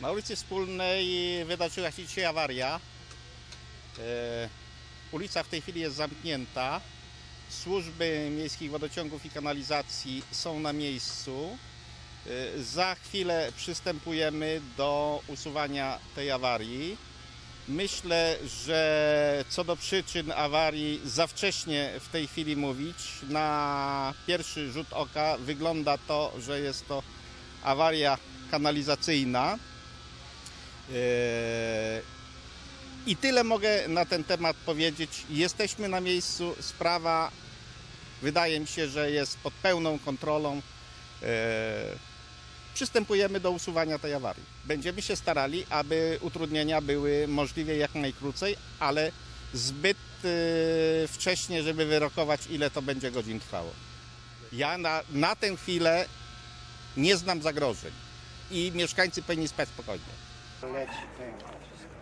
Na ulicy Wspólnej wydarzyła się dzisiaj awaria. E, ulica w tej chwili jest zamknięta. Służby miejskich wodociągów i kanalizacji są na miejscu. E, za chwilę przystępujemy do usuwania tej awarii. Myślę, że co do przyczyn awarii za wcześnie w tej chwili mówić. Na pierwszy rzut oka wygląda to, że jest to awaria kanalizacyjna. Eee, I tyle mogę na ten temat powiedzieć. Jesteśmy na miejscu. Sprawa wydaje mi się, że jest pod pełną kontrolą. Przystępujemy do usuwania tej awarii. Będziemy się starali, aby utrudnienia były możliwie jak najkrócej, ale zbyt e, wcześnie, żeby wyrokować, ile to będzie godzin trwało. Ja na, na tę chwilę nie znam zagrożeń i mieszkańcy powinni spać spokojnie. Leci ten wszystko.